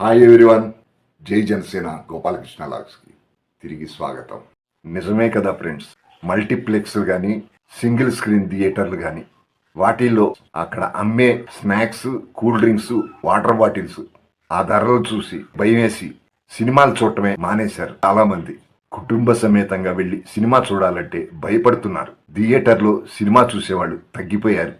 Hi everyone జై జనసేన గోపాలకృష్ణ లాగ్స్కి తిరిగి స్వాగతం. నిజమే కదా ఫ్రెండ్స్ మల్టీప్లెక్స్ కానీ సింగిల్ స్క్రీన్ థియేటర్లు కానీ వాటిల్లో అక్కడ అమ్మే snacks cool drinks water bottles ఆ ధరలు చూసి భయమేసి సినిమాలు చూడటమే మానేశారు చాలామంది. కుటుంబ సమేతంగా వెళ్ళి సినిమా చూడాలంటే భయపడుతున్నారు. థియేటర్లో సినిమా చూసేవాళ్ళు తగ్గిపోయారు.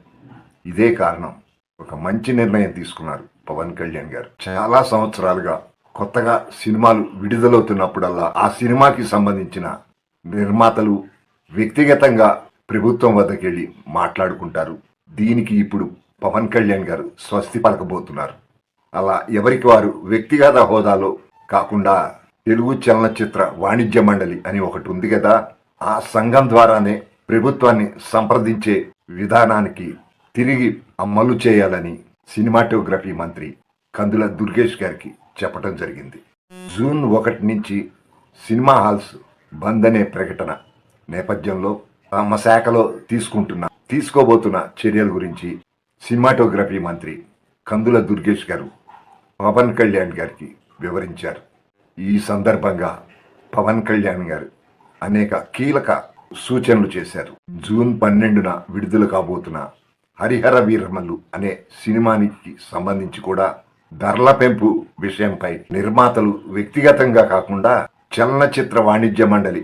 ఇదే కారణం. ఒక మంచి నిర్ణయం తీసుకున్నారు. పవన్ కళ్యాణ్ గారు. చాలా సంవత్సరాలుగా కొత్తగా సినిమాలు విడుదలవుతున్నప్పుడల్లా ఆ సినిమాకి సంబంధించిన నిర్మాతలు వ్యక్తిగతంగా ప్రభుత్వం వద్దకు వెళ్ళి మాట్లాడుకుంటారు. దీనికి ఇప్పుడు పవన్ కళ్యాణ్ గారు స్వస్తి పలకబోతున్నారు. అలా ఎవరికి వారు వ్యక్తిగత హోదాలో కాకుండా తెలుగు చలనచిత్ర వాణిజ్య మండలి అని ఒకటి ఉంది కదా ఆ సంఘం ద్వారానే ప్రభుత్వాన్ని సంప్రదించే విధానానికి తిరిగి అమలు చేయాలని సినిమాటోగ్రఫీ మంత్రి కందుల దుర్గేష్ గారికి చెప్పడం జరిగింది. జూన్ ఒకటి నుంచి సినిమా హాల్స్ బంద్ అనే ప్రకటన నేపథ్యంలో తమ శాఖలో తీసుకుంటున్న తీసుకోబోతున్న చర్యల గురించి సినిమాటోగ్రఫీ మంత్రి కందుల దుర్గేష్ గారు పవన్ కళ్యాణ్ గారికి వివరించారు. ఈ సందర్భంగా పవన్ కళ్యాణ్ గారు అనేక కీలక సూచనలు చేశారు. జూన్ పన్నెండున విడుదల కాబోతున్న హరిహర వీరమలు అనే సినిమానికి సంబంధించి కూడా ధరల పెంపు విషయంపై నిర్మాతలు వ్యక్తిగతంగా కాకుండా చలనచిత్ర వాణిజ్య మండలి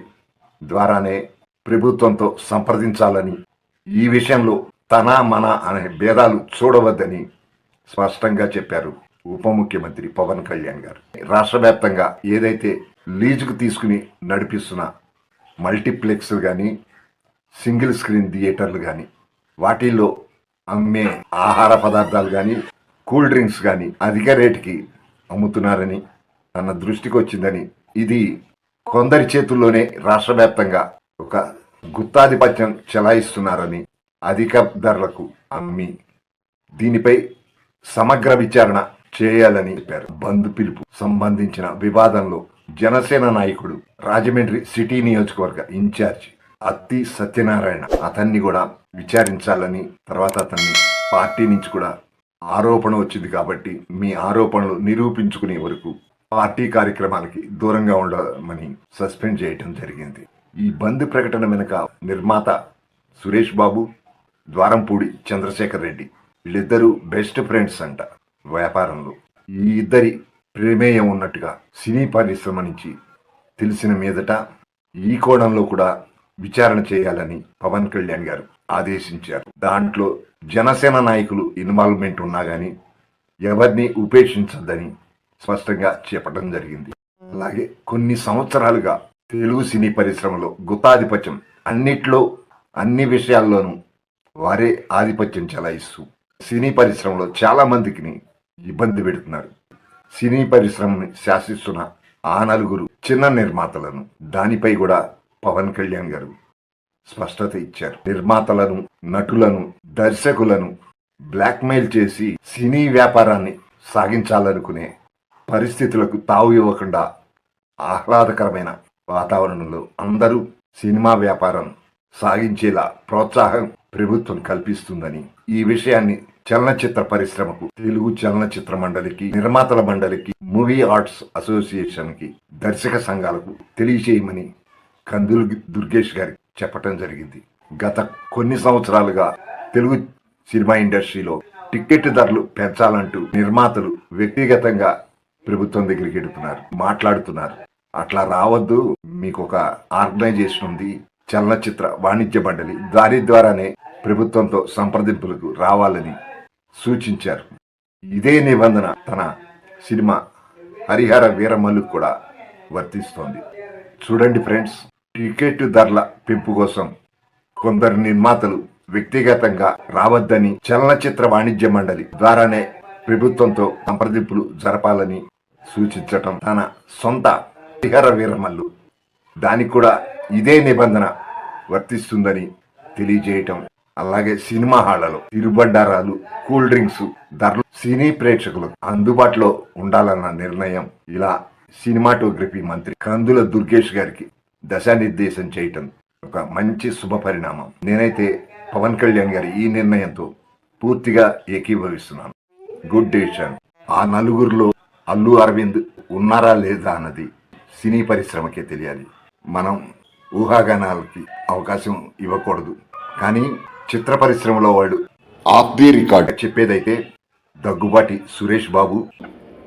ద్వారానే ప్రభుత్వంతో సంప్రదించాలని ఈ విషయంలో తన మన అనే భేదాలు చూడవద్దని స్పష్టంగా చెప్పారు ఉప ముఖ్యమంత్రి పవన్ కళ్యాణ్ గారు. రాష్ట్ర వ్యాప్తంగా ఏదైతే లీజుకు తీసుకుని నడిపిస్తున్న మల్టీప్లెక్స్ కానీ సింగిల్ స్క్రీన్ థియేటర్లు కానీ వాటిల్లో అమ్మే ఆహార పదార్థాలు కానీ కూల్ డ్రింక్స్ కానీ అధిక రేటుకి అమ్ముతున్నారని తన దృష్టికి వచ్చిందని ఇది కొందరి చేతుల్లోనే రాష్ట్ర వ్యాప్తంగా ఒక గుత్తాధిపత్యం చెలాయిస్తున్నారని అధిక ధరలకు అమ్మి దీనిపై సమగ్ర విచారణ చేయాలని చెప్పారు. బంద్ పిలుపు సంబంధించిన వివాదంలో జనసేన నాయకుడు రాజమండ్రి సిటీ నియోజకవర్గ ఇన్ఛార్జ్ అత్తి సత్యనారాయణ. అతన్ని కూడా విచారించాలని తర్వాత అతన్ని పార్టీ నుంచి కూడా ఆరోపణ వచ్చింది కాబట్టి మీ ఆరోపణలు నిరూపించుకునే వరకు పార్టీ కార్యక్రమాలకి దూరంగా ఉండమని సస్పెండ్ చేయటం జరిగింది. ఈ బంద్ ప్రకటన వెనుక నిర్మాత సురేష్ బాబు ద్వారంపూడి చంద్రశేఖర్ రెడ్డి వీళ్ళిద్దరూ బెస్ట్ ఫ్రెండ్స్ అంట వ్యాపారంలో. ఈ ఇద్దరి ప్రమేయం ఉన్నట్టుగా సినీ పరిశ్రమ నుంచి తెలిసిన మీదట ఈ కోణంలో కూడా విచారణ చేయాలని పవన్ కళ్యాణ్ గారు ఆదేశించారు. దాంట్లో జనసేన నాయకులు ఇన్వాల్వ్మెంట్ ఉన్నా కానీ ఎవరిని ఉపేక్షించద్దని స్పష్టంగా చెప్పడం జరిగింది. అలాగే కొన్ని సంవత్సరాలుగా తెలుగు సినీ పరిశ్రమలో గుత్తాధిపత్యం అన్నిట్లో అన్ని విషయాల్లోనూ వారే ఆధిపత్యం చెలాయిస్తూ సినీ పరిశ్రమలో చాలా మందికి ఇబ్బంది పెడుతున్నారు. సినీ పరిశ్రమని శాసిస్తున్న ఆ నలుగురు చిన్న నిర్మాతలను దానిపై కూడా పవన్ కళ్యాణ్ గారు స్పష్టత ఇచ్చారు. నిర్మాతలను నటులను దర్శకులను బ్లాక్మెయిల్ చేసి సినీ వ్యాపారాన్ని సాగించాలనుకునే పరిస్థితులకు తావు ఇవ్వకుండా ఆహ్లాదకరమైన వాతావరణంలో అందరూ సినిమా వ్యాపారం సాగించేలా ప్రోత్సాహం ప్రభుత్వం కల్పిస్తుందని ఈ విషయాన్ని చలనచిత్ర పరిశ్రమకు తెలుగు చలనచిత్ర మండలికి నిర్మాతల మండలికి మూవీ ఆర్ట్స్ అసోసియేషన్కి దర్శక సంఘాలకు తెలియజేయమని కందులు దుర్గేష్ గారికి చెప్పటం జరిగింది. గత కొన్ని సంవత్సరాలుగా తెలుగు సినిమా ఇండస్ట్రీలో టికెట్ ధరలు పెంచాలంటూ నిర్మాతలు వ్యక్తిగతంగా ప్రభుత్వం దగ్గరికి ఎడుతున్నారు మాట్లాడుతున్నారు. అట్లా రావద్దు మీకు ఒక ఆర్గనైజేషన్ ఉంది చలనచిత్ర వాణిజ్య మండలి దాని ద్వారానే ప్రభుత్వంతో సంప్రదింపులకు రావాలని సూచించారు. ఇదే నిబంధన తన సినిమా హరిహర వీరమల్లు కూడా వర్తిస్తోంది. చూడండి ఫ్రెండ్స్ టికెట్ ధరల పెంపు కోసం కొందరు నిర్మాతలు వ్యక్తిగతంగా రావద్దని చలనచిత్ర వాణిజ్య మండలి ద్వారానే ప్రభుత్వంతో సంప్రదింపులు జరపాలని సూచించటం తన సొంత హరిహర వీరమల్లు దానికి కూడా ఇదే నిబంధన వర్తిస్తుందని తెలియజేయటం. అలాగే సినిమా హాళ్ళలో తిరుబండారాలు కూల్ డ్రింక్స్ ధరలు సినీ ప్రేక్షకులకు అందుబాటులో ఉండాలన్న నిర్ణయం. ఇలా సినిమాటోగ్రఫీ మంత్రి కందుల దుర్గేష్ గారికి దశానిర్దేశం చేయటం ఒక మంచి శుభ పరిణామం. నేనైతే పవన్ కళ్యాణ్ గారి ఈ నిర్ణయంతో పూర్తిగా ఏకీభవిస్తున్నాను. గుడ్ డెసిషన్ ఆ నలుగురిలో అల్లు అరవింద్ ఉన్నారా లేదా అన్నది సినీ పరిశ్రమకే తెలియాలి. మనం ఊహాగానాలకి అవకాశం ఇవ్వకూడదు. కానీ చిత్ర పరిశ్రమలో వాళ్ళు ఆఫ్ ది రికార్డ్ చెప్పేదైతే దగ్గుబాటి సురేష్ బాబు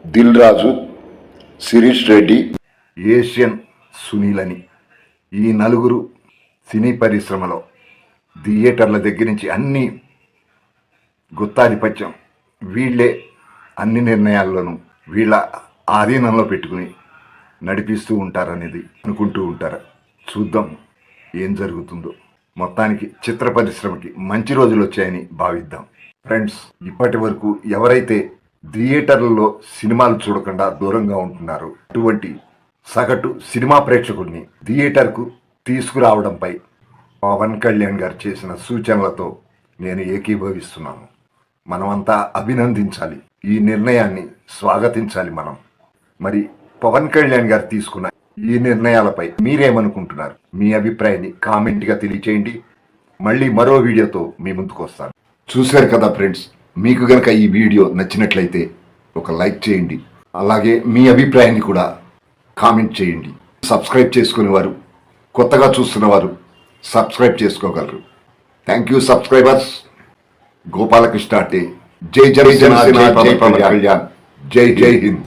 దిల్ రాజు శిరీష్ రెడ్డి ఏషియన్ సునీల్ అని ఈ నలుగురు సినీ పరిశ్రమలో థియేటర్ల దగ్గర నుంచి అన్ని గుత్తాధిపత్యం వీళ్ళే అన్ని నిర్ణయాల్లోనూ వీళ్ళ ఆధీనంలో పెట్టుకుని నడిపిస్తూ ఉంటారనేది అనుకుంటూ ఉంటారు. చూద్దాం ఏం జరుగుతుందో. మొత్తానికి చిత్ర పరిశ్రమకి మంచి రోజులు వచ్చాయని భావిద్దాం. ఫ్రెండ్స్ ఇప్పటి వరకు ఎవరైతే థియేటర్లలో సినిమాలు చూడకుండా దూరంగా ఉంటున్నారో అటువంటి సగటు సినిమా ప్రేక్షకుడిని థియేటర్కు తీసుకురావడంపై పవన్ కళ్యాణ్ గారు చేసిన సూచనలతో నేను ఏకీభవిస్తున్నాను. మనమంతా అభినందించాలి. ఈ నిర్ణయాన్ని స్వాగతించాలి మనం. మరి పవన్ కళ్యాణ్ గారు తీసుకున్న ఈ నిర్ణయాలపై మీరేమనుకుంటున్నారు? మీ అభిప్రాయాన్ని కామెంట్గా తెలియచేయండి. మళ్ళీ మరో వీడియోతో మీ ముందుకు వస్తాను. చూశారు కదా ఫ్రెండ్స్ మీకు గనక ఈ వీడియో నచ్చినట్లయితే ఒక లైక్ చేయండి. అలాగే మీ అభిప్రాయాన్ని కూడా కామెంట్ చేయండి సబ్స్క్రైబ్ చేసుకునేవారు కొత్తగా చూస్తున్నవారు సబ్స్క్రైబ్ చేసుకోగలరు థ్యాంక్ యూ సబ్స్క్రైబర్స్ గోపాలకృష్ణ అంటే జై జై జనసేన జై పవన్ కళ్యాణ్ జై జై హింద్